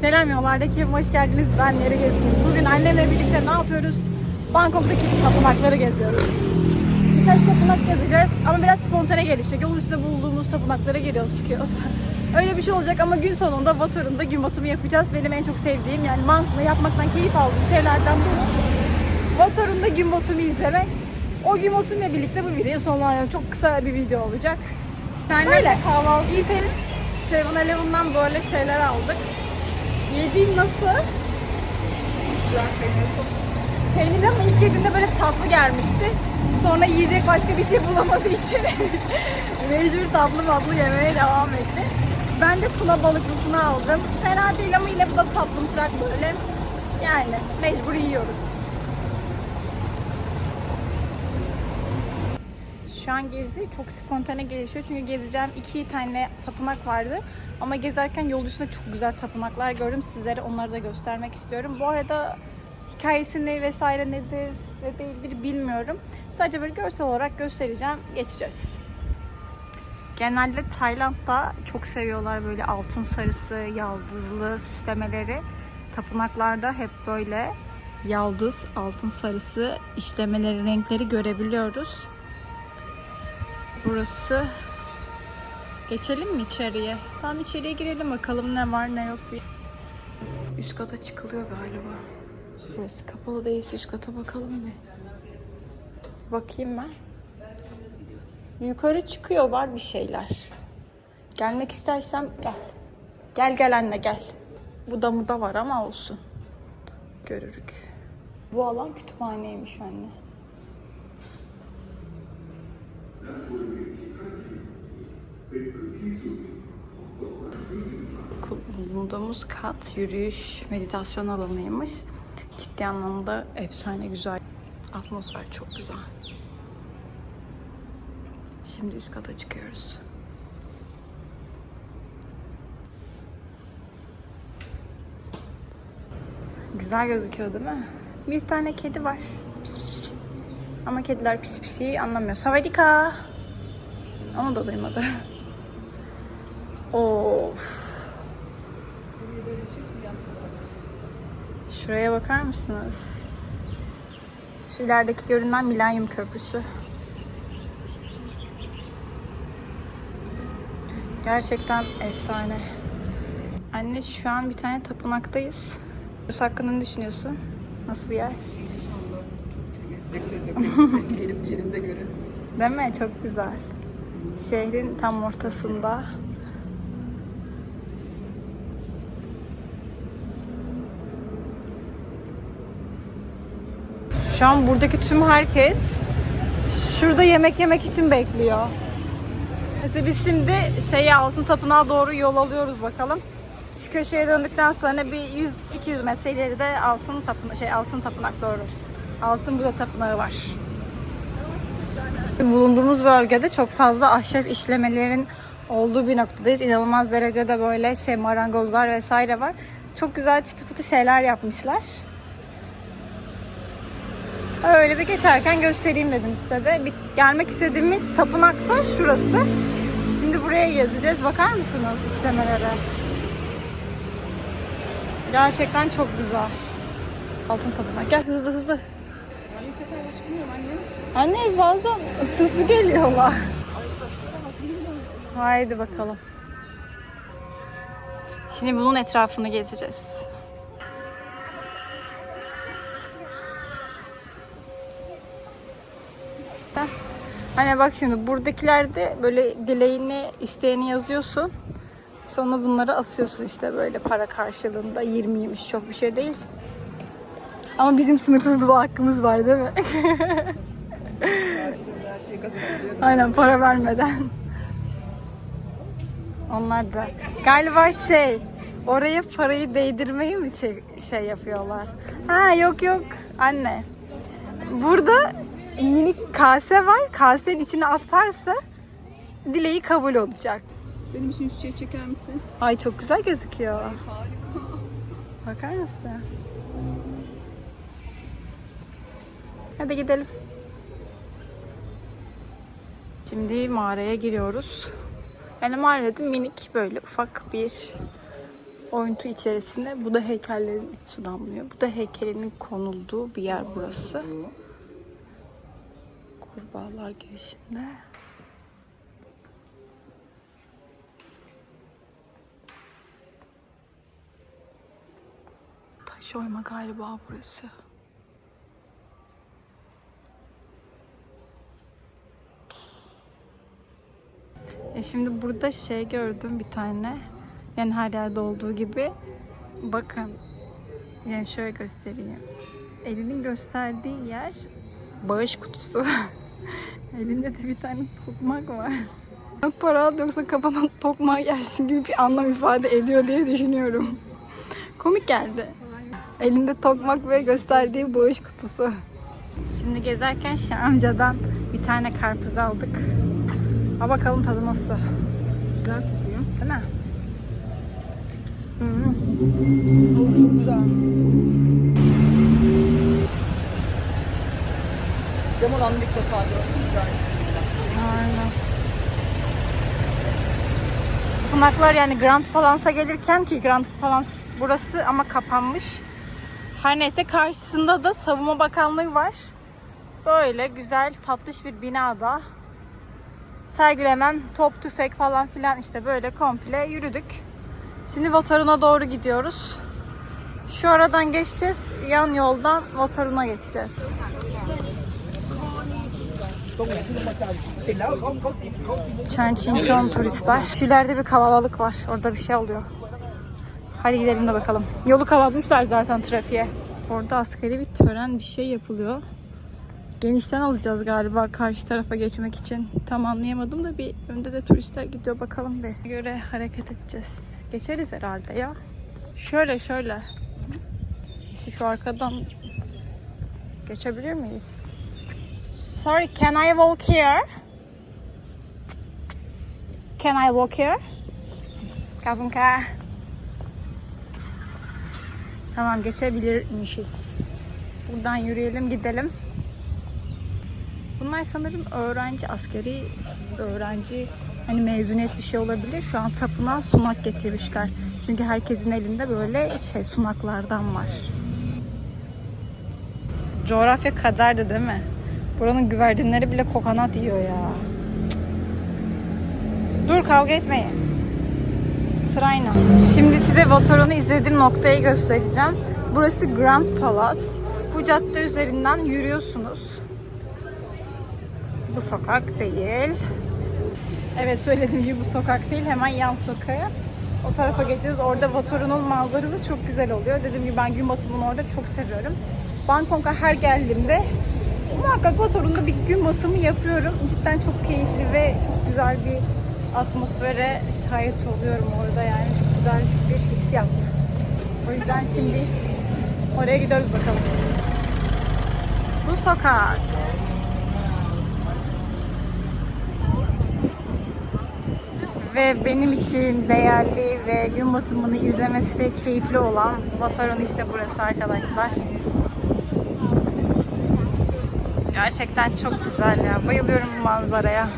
Selam yollardaki hoş geldiniz. Ben Yeri Gezgin. Bugün annemle birlikte ne yapıyoruz? Bangkok'taki tapınakları geziyoruz. Birkaç tapınak gezeceğiz ama biraz spontane gelişecek. Yol üstünde bulduğumuz tapınaklara geliyoruz, çıkıyoruz. Öyle bir şey olacak ama gün sonunda Batur'un da gün batımı yapacağız. Benim en çok sevdiğim yani Bangkok'ta yapmaktan keyif aldığım şeylerden biri. Batur'un da gün batımı izlemek. O gün batımıyla birlikte bu videoyu sonlandırıyorum. Çok kısa bir video olacak. Yani Öyle. kahvaltıyı senin 7-Eleven'dan böyle şeyler aldık. Yediğin nasıl? Peynir ama ilk yediğimde böyle tatlı gelmişti. Sonra yiyecek başka bir şey bulamadığı için mecbur tatlı tatlı yemeye devam etti. Ben de tuna balıklısını aldım. Fena değil ama yine bu da tatlımtırak böyle. Yani mecbur yiyoruz. Şu an gezi çok spontane gelişiyor çünkü gezeceğim iki tane tapınak vardı. Ama gezerken yol üstünde çok güzel tapınaklar gördüm. Sizlere onları da göstermek istiyorum. Bu arada hikayesini vesaire nedir ve değildir bilmiyorum. Sadece böyle görsel olarak göstereceğim. Geçeceğiz. Genelde Tayland'da çok seviyorlar böyle altın sarısı, yaldızlı süslemeleri. Tapınaklarda hep böyle yaldız, altın sarısı işlemeleri, renkleri görebiliyoruz. Burası. Geçelim mi içeriye? Tamam içeriye girelim bakalım ne var ne yok bir. Üst kata çıkılıyor galiba. Burası kapalı değilse üst kata bakalım mı? Bakayım ben. Yukarı çıkıyor var bir şeyler. Gelmek istersem gel. Gel gel anne gel. Bu da mu da var ama olsun. Görürük. Bu alan kütüphaneymiş anne. Bulunduğumuz kat yürüyüş, meditasyon alanıymış. Ciddi anlamda efsane güzel. Atmosfer çok güzel. Şimdi üst kata çıkıyoruz. Güzel gözüküyor değil mi? Bir tane kedi var. Pis pis pis. Ama kediler pis pisi anlamıyor. Savadika. Onu da duymadı. Of. Şuraya bakar mısınız? Şu ilerideki görünen Milenyum Köprüsü. Gerçekten efsane. Anne şu an bir tane tapınaktayız. Burası hakkında ne düşünüyorsun? Nasıl bir yer? İhtişamlı, çok temiz, seksek gelip yerinde görün. Değil mi? Çok güzel. Şehrin tam ortasında. Şu an buradaki tüm herkes şurada yemek yemek için bekliyor. Mesela biz şimdi şeye altın tapınağa doğru yol alıyoruz bakalım. Şu köşeye döndükten sonra bir 100-200 metre ileride altın tapınak şey altın tapınak doğru. Altın Buda tapınağı var. Bulunduğumuz bölgede çok fazla ahşap işlemelerin olduğu bir noktadayız. İnanılmaz derecede böyle şey marangozlar vesaire var. Çok güzel çıtı pıtı şeyler yapmışlar. Öyle bir geçerken göstereyim dedim size de. Bir, gelmek istediğimiz tapınak da şurası. Şimdi buraya gezeceğiz. Bakar mısınız işlemelere? Gerçekten çok güzel. Altın tapınak. Gel hızlı hızlı. Anne bazen hızlı geliyorlar. Haydi bakalım. Şimdi bunun etrafını gezeceğiz. Hani bak şimdi buradakilerde böyle dileğini, isteğini yazıyorsun. Sonra bunları asıyorsun işte böyle para karşılığında 20'ymiş çok bir şey değil. Ama bizim sınırsız dua hakkımız var değil mi? Aynen para vermeden. Onlar da galiba şey oraya parayı değdirmeyi mi şey yapıyorlar? Ha yok yok anne. Burada minik kase var. Kasenin içine atarsa dileği kabul olacak. Benim için çiçek çeker misin? Ay çok güzel gözüküyor. Harika. Bakar mısın? Hadi gidelim. Şimdi mağaraya giriyoruz. Yani mağara dedim minik böyle ufak bir oyuntu içerisinde. Bu da heykellerin iç su damlıyor. Bu da heykelinin konulduğu bir yer burası. Kurbağalar girişinde. Taş oyma galiba burası. E şimdi burada şey gördüm bir tane. Yani her yerde olduğu gibi. Bakın. Yani şöyle göstereyim. Elinin gösterdiği yer bağış kutusu. Elinde de bir tane tokmak var. Para al yoksa kafana tokmağı yersin gibi bir anlam ifade ediyor diye düşünüyorum. Komik geldi. Elinde tokmak ve gösterdiği bağış kutusu. Şimdi gezerken Şah amcadan bir tane karpuz aldık. Ha bakalım tadı nasıl. Güzel kokuyor. Değil mi? Hı. Oo, çok güzel. Cam olanı ilk defa gördüm. Aynen. Tapınaklar yani Grand Palace'a gelirken ki Grand Palace burası ama kapanmış. Her neyse karşısında da Savunma Bakanlığı var. Böyle güzel tatlış bir binada sergilenen top, tüfek falan filan işte böyle komple yürüdük. Şimdi Vatarun'a doğru gidiyoruz. Şu aradan geçeceğiz. Yan yoldan Vatarun'a geçeceğiz. Çençinçon turistler. Şu bir kalabalık var. Orada bir şey oluyor. Hadi gidelim de bakalım. Yolu kapatmışlar zaten trafiğe. Orada askeri bir tören bir şey yapılıyor. Genişten alacağız galiba karşı tarafa geçmek için. Tam anlayamadım da bir önde de turistler gidiyor bakalım bir. göre hareket edeceğiz. Geçeriz herhalde ya. Şöyle şöyle. Şu arkadan geçebilir miyiz? Sorry, can I walk here? Can I walk here? Kapınka. Tamam geçebilirmişiz. Buradan yürüyelim gidelim. Bunlar sanırım öğrenci, askeri öğrenci hani mezuniyet bir şey olabilir. Şu an tapınağa sunak getirmişler. Çünkü herkesin elinde böyle şey sunaklardan var. Coğrafya kaderdi değil mi? Buranın güvercinleri bile kokonat yiyor ya. Dur kavga etmeyin. Sırayla. Şimdi size Vatorun'u izlediğim noktayı göstereceğim. Burası Grand Palace. Bu cadde üzerinden yürüyorsunuz. Bu sokak değil. Evet söylediğim gibi bu sokak değil. Hemen yan sokağa. O tarafa geçeceğiz. Orada Vatorun'un manzarası çok güzel oluyor. Dediğim gibi ben gün batımını orada çok seviyorum. Bangkok'a her geldiğimde muhakkak Vatorun'da bir gün batımı yapıyorum. Cidden çok keyifli ve çok güzel bir atmosfere şahit oluyorum orada yani. Çok güzel bir hissiyat. O yüzden şimdi oraya gidiyoruz bakalım. Bu sokak. Ve benim için değerli ve gün batımını izlemesi keyifli olan Vataron işte burası arkadaşlar. Gerçekten çok güzel ya. Bayılıyorum bu manzaraya.